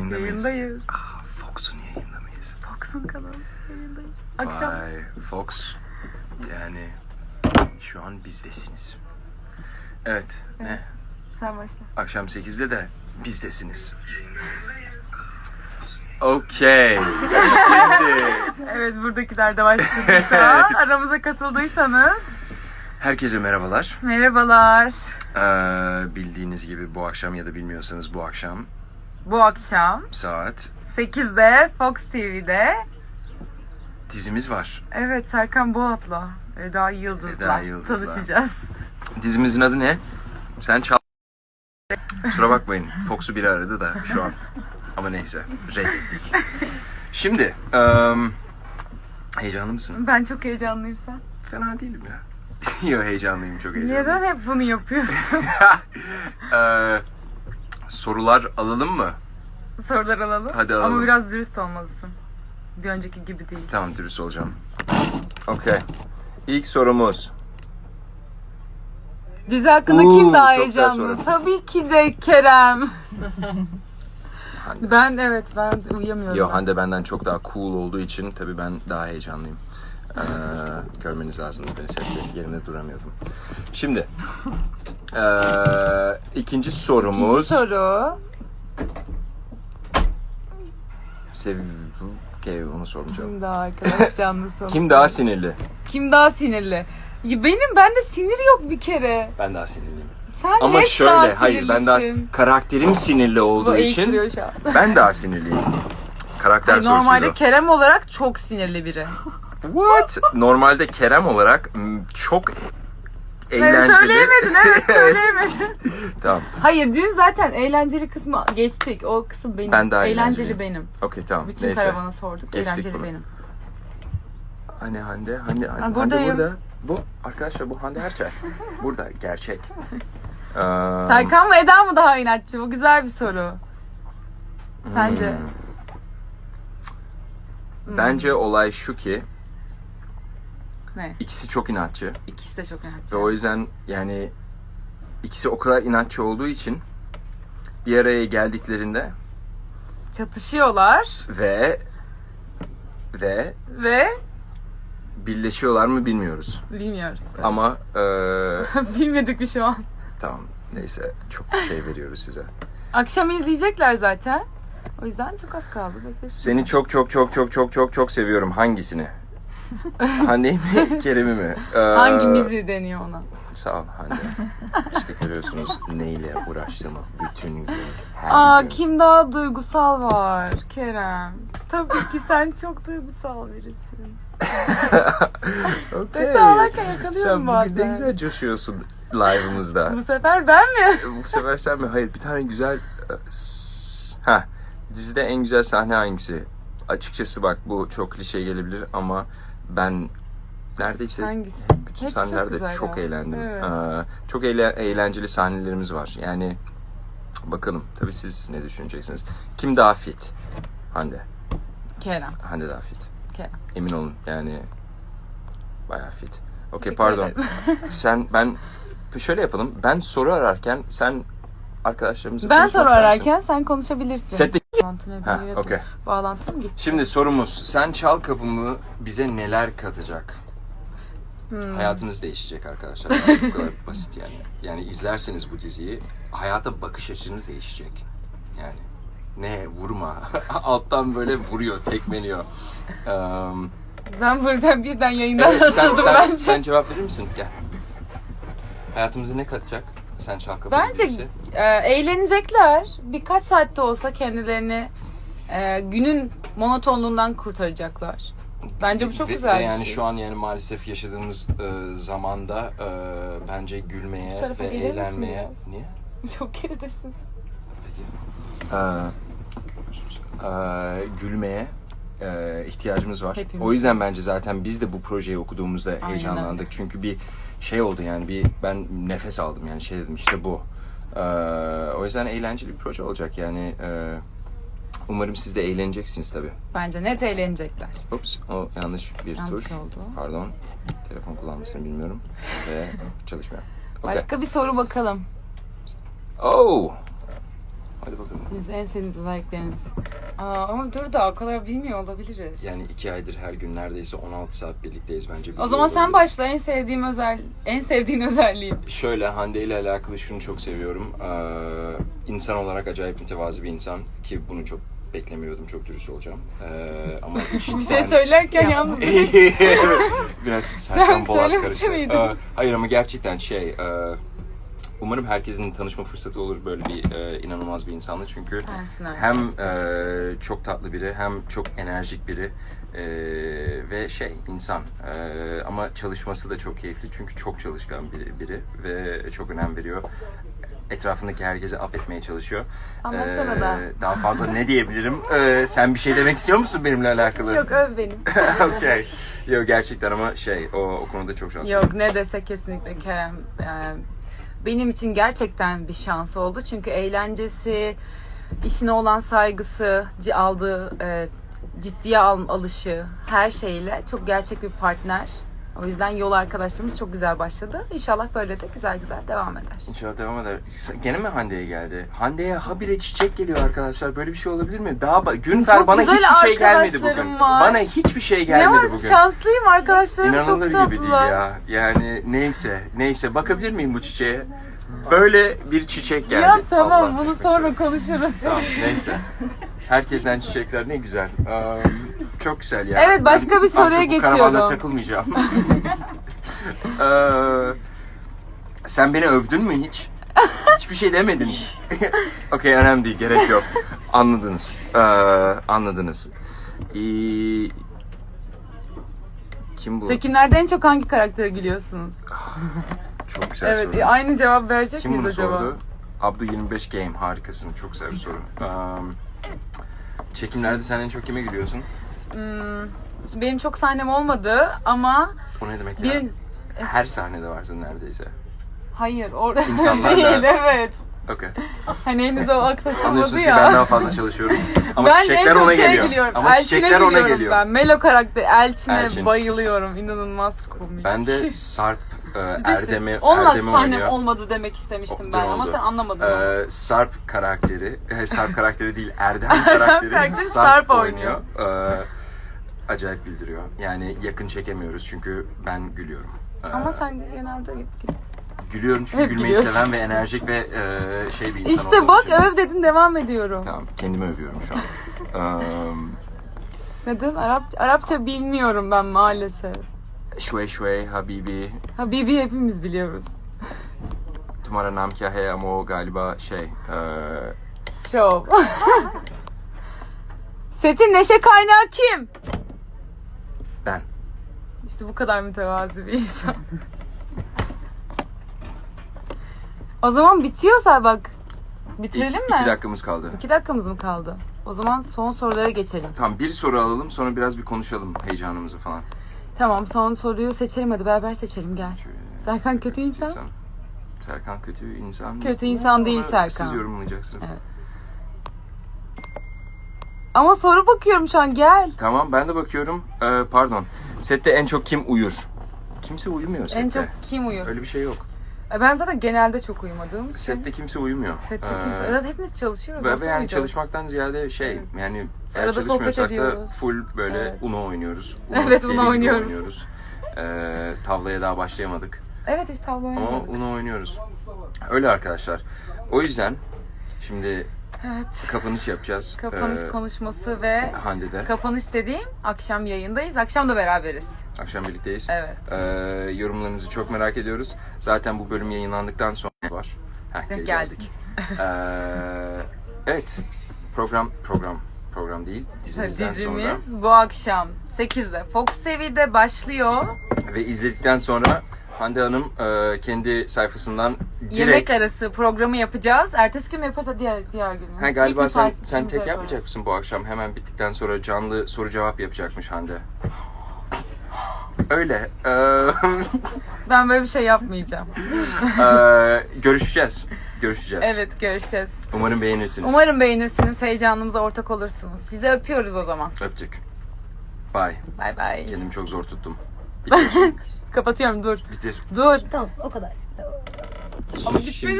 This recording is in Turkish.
Yayındayız. Yayındayız. Aa, Fox'un yayında mıyız? Fox'un kanalı yayındayız. Akşam. Vay Fox. Yani şu an bizdesiniz. Evet. Ne? Sen başla. Akşam 8'de de bizdesiniz. Okey. Şimdi Evet buradakiler de başladıysa aramıza katıldıysanız. herkese merhabalar. Merhabalar. Ee, bildiğiniz gibi bu akşam ya da bilmiyorsanız bu akşam Bu akşam saat 8'de Fox TV'de dizimiz var. evet Serkan Boğat'la Eda Yıldız'la, Eda Yıldız'la. tanışacağız. Dizimizin adı ne? Sen çal. Kusura bakmayın. Fox'u biri aradı da şu an. Ama neyse. Reddettik. Şimdi. em, heyecanlı mısın? Ben çok heyecanlıyım sen. Fena değilim ya. Yok heyecanlıyım. Çok heyecanlıyım. Neden hep bunu yapıyorsun? Ee, sorular alalım mı? Sorular alalım. Hadi alalım. Ama biraz dürüst olmalısın. Bir önceki gibi değil. Tamam dürüst olacağım. Okey. İlk sorumuz. Dizi hakkında Oo, kim daha çok güzel heyecanlı? soru. Tabii ki de Kerem. Hande. Ben evet ben uyuyamıyorum. Yo Hande benden çok daha cool olduğu için tabii ben daha heyecanlıyım. Ee, görmeniz lazım. Ben sette yerine duramıyordum. Şimdi ee, ikinci sorumuz. İkinci soru. Sev... Okey onu sormayacağım. Kim daha arkadaş canlısı? Kim daha sinirli? Kim daha sinirli? Ya Benim bende sinir yok bir kere. Ben daha sinirliyim. Sen Ama hep şöyle daha hayır ben daha sinirlisin. karakterim sinirli olduğu Bu için eğitiriyor şu an. ben daha sinirliyim. Karakter sorusuydu. normalde Kerem olarak çok sinirli biri. What? Normalde Kerem olarak çok Evet, eğlenceli. söyleyemedin evet söyleyemedin. tamam. Hayır dün zaten eğlenceli kısmı geçtik. O kısım benim. Ben daha eğlenceli benim. Okey tamam. Bütün Neyse. karavana sorduk. Geçtik eğlenceli bunu. benim. Hani Hande, Hande, Hande, Hande buradayım. burada. Bu arkadaşlar bu Hande Erçel. burada gerçek. Ee, Serkan mı Eda mı daha inatçı? Bu güzel bir soru. Sence? hmm. Bence olay şu ki Ne? ikisi çok inatçı İkisi de çok inatçı. ve o yüzden yani ikisi o kadar inatçı olduğu için bir araya geldiklerinde Çatışıyorlar ve ve ve birleşiyorlar mı bilmiyoruz. bilmiyoruz. Ama eee, Bilmedik bir şu an. tamam neyse çok şey veriyoruz size. Akşam izleyecekler zaten. O yüzden çok az kaldı. Bekle. Seni çok çok çok çok çok çok çok seviyorum. Hangisini? Hande'yi mi? Kerem'i mi? Ee, Hangimizi deniyor ona? Sağ ol Hande. İşte görüyorsunuz neyle uğraştığımı bütün gün. Her Aa gün. kim daha duygusal var? Kerem. Tabii ki sen çok duygusal birisin. Okey. Sette ağlarken yakalıyorum Sen bugün bazen. ne güzel coşuyorsun live'ımızda. Bu sefer ben mi? Bu sefer sen mi? Hayır bir tane güzel... Ha dizide en güzel sahne hangisi? Açıkçası bak bu çok klişe gelebilir ama ben neredeyse Hangisi? bütün Hepsi çok sahnelerde güzel çok, ya. eğlendim. Evet. Ee, çok eğle- eğlenceli sahnelerimiz var. Yani bakalım tabii siz ne düşüneceksiniz? Kim daha fit? Hande. Kerem. Hande daha fit. Kerem. Emin olun yani bayağı fit. Okey pardon. sen ben şöyle yapalım. Ben soru ararken sen arkadaşlarımızla Ben soru ararken sen konuşabilirsin. Sette- Bağlantı Ha, diyor? okey. Bağlantım gitti. Şimdi sorumuz. Sen çal kapımı bize neler katacak? Hmm. Hayatınız değişecek arkadaşlar. Bu kadar basit yani. Yani izlerseniz bu diziyi hayata bakış açınız değişecek. Yani ne vurma. Alttan böyle vuruyor, tekmeliyor. Eee, Ben buradan birden yayından evet, sen, atıldım sen, bence. sen cevap verir misin? Gel. Hayatımıza ne katacak? Sen kapımı Bence dizisi. e, eğlenecekler. Birkaç saatte olsa kendilerini e, günün monotonluğundan kurtaracaklar. Bence bu çok Ve- güzel ve bir yani şey. şu an yani maalesef yaşadığımız e, zamanda e, bence gülmeye Bu tarafa ve gelir misin eğlenmeye niye? Çok geridesin. Ee, e, gülmeye e, ihtiyacımız var. Hepimiz. O yüzden bence zaten biz de bu projeyi okuduğumuzda heyecanlandık. Çünkü bir şey oldu yani bir ben nefes aldım yani şey dedim işte bu. Ee, o yüzden eğlenceli bir proje olacak yani. e, umarım siz de eğleneceksiniz tabii. Bence net eğlenecekler. Ups o yanlış bir Yanlış tuş. oldu. Pardon. Telefon kullanmasını bilmiyorum ve çalışmıyor. Okey. Başka bir soru bakalım. Oh. Biz en sevdiğiniz özellikleriniz. Aa, ama dur da o kadar bilmiyor olabiliriz. Yani iki aydır her gün neredeyse 16 saat birlikteyiz bence. o zaman sen olabiliriz. başla en sevdiğim özel en sevdiğin özelliğim. Şöyle Hande ile alakalı şunu çok seviyorum. Ee, insan olarak acayip mütevazi bir insan ki bunu çok beklemiyordum çok dürüst olacağım. Ee, ama Bir şey söylerken yalnız Biraz Serkan Sen söylemese karıştı. Ee, hayır ama gerçekten şey e, umarım herkesin tanışma fırsatı olur böyle bir e, inanılmaz bir insanla çünkü hem e, çok tatlı biri hem çok enerjik biri e, ve şey insan E, ama çalışması da çok keyifli çünkü çok çalışkan biri, biri ve çok önem veriyor etrafındaki herkese affetmeye çalışıyor. Anlatsana Ee, da. Daha fazla ne diyebilirim? Ee, sen bir şey demek istiyor musun benimle alakalı? Yok öv beni. Okey. Yok gerçekten ama şey o, o konuda çok şanslıyım. Yok ne dese kesinlikle Kerem. Yani benim için gerçekten bir şans oldu. Çünkü eğlencesi, işine olan saygısı, aldığı e, ciddiye al- alışı, her şeyle çok gerçek bir partner. O yüzden yol arkadaşlığımız çok güzel başladı. İnşallah böyle de güzel güzel devam eder. İnşallah devam eder. Gene mi Hande'ye geldi? Hande'ye habire çiçek geliyor arkadaşlar. Böyle bir şey olabilir mi? Daha ba- Günfer Çok bana hiçbir şey gelmedi bugün. var. Bana hiçbir şey Ne gelmedi var? bugün. Şanslıyım arkadaşlarım İnanılır çok gibi değil ya. Yani neyse, neyse bakabilir miyim bu çiçeğe? Böyle bir çiçek geldi. Ya tamam Allah bunu sonra konuşuruz. Tamam neyse. Herkesten çiçekler ne güzel. Ee, çok güzel ya. Evet, başka bir soruya artık bu karavanda geçiyorum. takılmayacağım. Ee, sen beni övdün mü hiç? Hiçbir şey demedin. Okey önemli değil gerek yok. Anladınız. Ee, anladınız. Ee, kim bu? Çekimlerde en çok hangi karaktere gülüyorsunuz? Çok güzel Evet, soru. aynı cevap verecek Kim bunu miyiz acaba? sordu? Abdu 25 Game harikasın. Çok güzel bir soru. Um, çekimlerde sen en çok kime gülüyorsun? Hmm, şimdi benim çok sahnem olmadı ama O ne demek ya? bir Her sahnede varsın neredeyse. hayır orada İnsanlar değil da- evet. Okey. Hani henüz o Anlıyorsunuz ki ya. ben daha fazla çalışıyorum. Ama ben en çiçekler ona şeye geliyor. gülüyorum. Ama Elçin'e çiçekler ona geliyor. Ben Melo karakter Elçin'e Elçin. bayılıyorum. İnanılmaz komik. Ben de Sarp e, işte Erdem'i onunla Erdem'i sahnem oynuyor. olmadı demek istemiştim Dün ben ama sen anlamadın. onu. Ee, Sarp karakteri, e, Sarp karakteri değil Erdem karakteri karakteri Sarp, Sarp oynuyor. Ee, acayip güldürüyor. Yani yakın çekemiyoruz çünkü ben gülüyorum. Ee, Ama sen genelde Gülüyorum çünkü Hep gülmeyi gülüyorsun. seven ve enerjik ve e, şey bir insan İşte olduğum bak için. öv dedin devam ediyorum. Tamam kendimi övüyorum şu an. Ee, Neden? Arapça, Arapça bilmiyorum ben maalesef. şvey şvey Habibi Ha Bibi hepimiz biliyoruz. Tumara Nam Kya Hai ama o galiba şey e, Şov. Setin neşe kaynağı kim? Ben. İşte bu kadar mütevazi bir insan. o zaman bitiyorsa bak. Bitirelim İki, mi? iki dakikamız kaldı. İki dakikamız mı kaldı? O zaman son sorulara geçelim. Tamam bir soru alalım sonra biraz bir konuşalım heyecanımızı falan. Tamam son soruyu seçelim hadi beraber seçelim gel. Şöyle, Serkan kötü insan. Serkan kötü insan. Kötü insan değil Onu Serkan. Siz yorumlayacaksınız. Evet. Ama soru bakıyorum şu an gel. Tamam ben de bakıyorum. Ee, pardon. Sette en çok kim uyur? Kimse uyumuyor sette. En çok kim uyuyor? Öyle bir şey yok. E, Ben zaten genelde çok uyumadığım için. Sette kimse uyumuyor. Sette Ee, kimse. Evet hepimiz çalışıyoruz. Ve, Nasıl yani uyuyacağız? çalışmaktan ziyade şey Evet. yani eğer Arada sohbet çalışmıyorsak da ediyoruz. full böyle Evet. Uno oynuyoruz. Evet, Uno gibi oynuyoruz. Ee, tavlaya daha başlayamadık. Evet hiç tavla Ama oynamadık. Uno oynuyoruz. Öyle arkadaşlar. O yüzden şimdi Evet. kapanış yapacağız. Kapanış Ee, konuşması ve Hande'de. kapanış dediğim akşam yayındayız. Akşam da beraberiz. Akşam birlikteyiz. Evet. Ee, yorumlarınızı çok merak ediyoruz. Zaten bu bölüm yayınlandıktan sonra var. Heh, geri Geldik. Ee, evet. Program program program değil. Dizimizden Dizimiz sonra bu akşam 8'de Fox TV'de başlıyor. ve izledikten sonra Hande Hanım e, kendi sayfasından direkt Yemek arası programı yapacağız. Ertesi gün mü yaparız diğer diğer gün mü? Ha, galiba İlk sen sen tek yaparız. yapmayacak mısın bu akşam? Hemen bittikten sonra canlı soru cevap yapacakmış Hande. Öyle. Ee, Ben böyle bir şey yapmayacağım. ee, görüşeceğiz. Görüşeceğiz. Evet görüşeceğiz. Umarım beğenirsiniz. Umarım beğenirsiniz. Heyecanımıza ortak olursunuz. Sizi öpüyoruz o zaman. Öptük. Bye. Bay bay. Kendimi çok zor tuttum. Kapatıyorum dur. Bitir. Dur. Tamam o kadar. Tamam. Ama Şimdi-